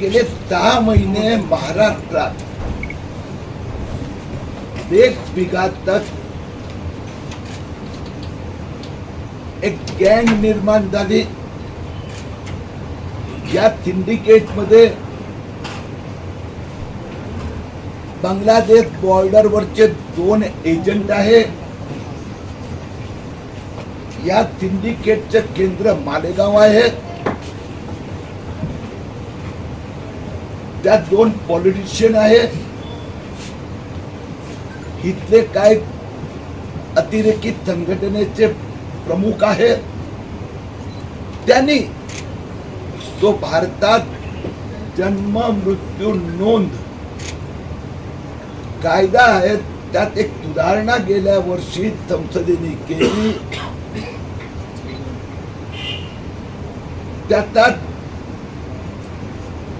गेले सहा महिने महाराष्ट्रात. देश बिघातक एक गँग निर्माण झाली. या सिंडिकेटमध्ये बांगलादेश बॉर्डरवरचे दोन एजंट आहे. या सिंडिकेटचं केंद्र मालेगाव आहे. त्यात दोन पॉलिटिशियन आहेत. इथले काय अतिरेकी संघटनेचे प्रमुख आहेत. त्यांनी तो भारतात जन्म मृत्यू नोंद कायदा आहे त्यात एक सुधारणा गेल्या वर्षी संसदेने केली. त्यात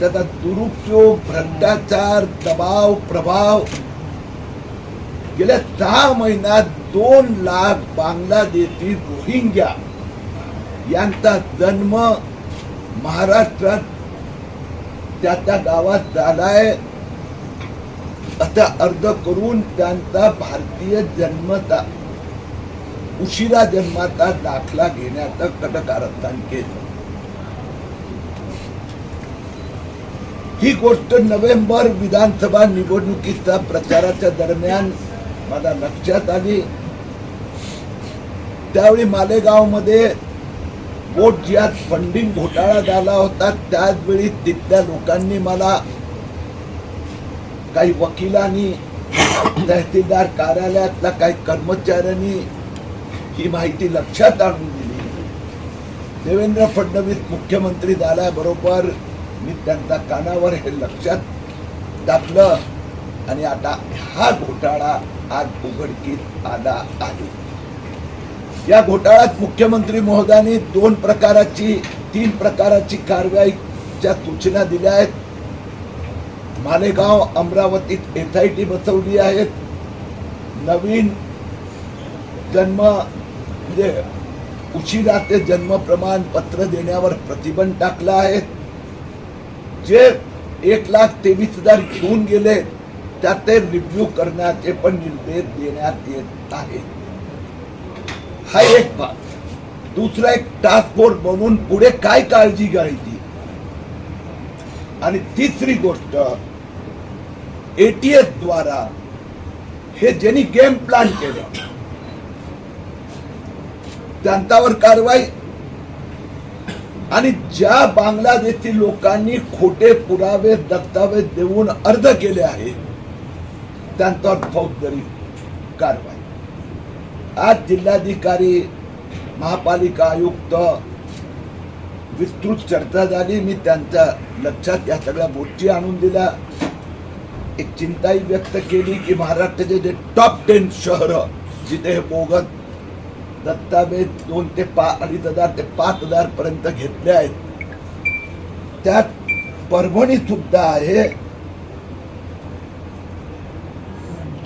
त्याचा दुरुपयोग भ्रष्टाचार दबाव प्रभाव. गेल्या सहा महिन्यात दोन लाख बांगलादेशी रोहिंग्या यांचा जन्म महाराष्ट्रात त्या त्या गावात झालाय. असा अर्ज करून त्यांचा भारतीय जन्मता उशिरा जन्माचा दाखला घेण्याचं कटकारस्थान केलं. ही गोष्ट नोव्हेंबर विधानसभा निवडणुकीच्या प्रचाराच्या दरम्यान मला लक्षात आली. त्यावेळी मालेगावमध्ये वोट ज्यात फंडिंग घोटाळा झाला होता त्याच वेळी तिथल्या लोकांनी मला काही वकिलांनी तहसीलदार कार्यालयातल्या काही कर्मचाऱ्यांनी ही माहिती लक्षात आणून दिली. देवेंद्र फडणवीस मुख्यमंत्री झाल्याबरोबर मी त्यांच्या कानावर हे लक्षात टाकलं आणि आता हा घोटाळा आज उघडकीस आला आहे. या घोटाळ्यात मुख्यमंत्री महोदयांनी दोन प्रकाराची तीन प्रकाराची कारवाईच्या सूचना दिल्या आहेत. मालेगाव अमरावतीत एस आय टी बसवली आहेत. नवीन जन्म म्हणजे उशिरा ते जन्म प्रमाणपत्र देण्यावर प्रतिबंध टाकला आहे. जे एक लाख तेवीस हजार घेऊन गेले त्या ते रिव्ह्यू करण्याचे पण निर्देश देण्यात येत आहेत. हा एक भाग. दुसरा एक टास्क फोर्स बनवून पुढे काय काळजी घ्यायची? आणि तिसरी गोष्ट एटीएस द्वारा हे ज्यांनी गेम प्लॅन केलं त्यांच्यावर कारवाई आणि ज्या बांगलादेशी लोकांनी खोटे पुरावे दस्तावेज देऊन अर्ज केले आहेत त्यांच्यावर फौजदारी कारवाई. आज जिल्हाधिकारी महापालिका आयुक्त विस्तृत चर्चा झाली. मी त्यांच्या लक्षात या सगळ्या गोष्टी आणून दिल्या. एक चिंताही व्यक्त केली की महाराष्ट्राचे जे टॉप टेन शहरं जिथे हे बोगस दत्ताबे दोन ते पा अडीच हजार ते पाच हजार पर्यंत घेतले आहेत. त्यात परभणी सुद्धा आहे.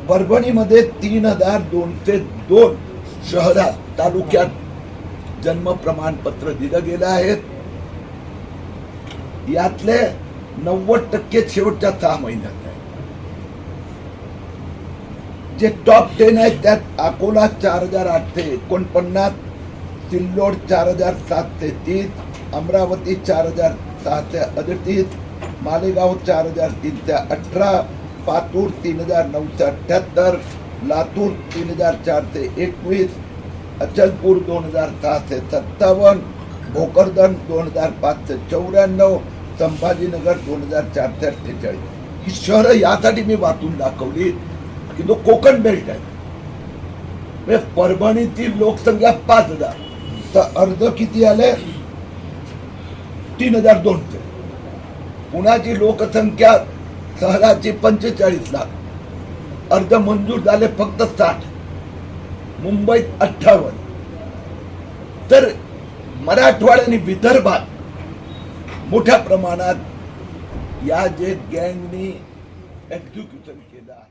परभणीमध्ये तीन हजार दोनशे दोन शहरात तालुक्यात जन्म प्रमाणपत्र दिलं गेलं आहे. यातले नव्वद टक्के शेवटच्या सहा महिन्यात आहे. जे टॉप टेन आहेत त्यात अकोला चार हजार आठशे एकोणपन्नास सिल्लोड चार हजार सातशे तीस अमरावती चार हजार सहाशे अडतीस मालेगाव चार हजार तीनशे अठरा पातूर तीन हजार नऊशे अठ्ठ्याहत्तर लातूर तीन हजार चारशे एकवीस अचलपूर दोन हजार सहाशे सत्तावन्न भोकरदन दोन हजार पाचशे चौऱ्याण्णव संभाजीनगर दोन हजार चारशे अठ्ठेचाळीस. ही शहरं यासाठी मी वाचून दाखवली. की तो कोकण बेल्ट आहे. म्हणजे परभणीतील लोकसंख्या पाच हजार. तर अर्ज किती आले? तीन हजार दोनशे. पुण्याची लोकसंख्या शहराची पंचेचाळीस लाख. अर्ज मंजूर झाले फक्त साठ. मुंबईत अठ्ठावन्न. तर मराठवाडा आणि विदर्भात मोठ्या प्रमाणात या जे गँगनी एक्झिक्युशन केलं आहे.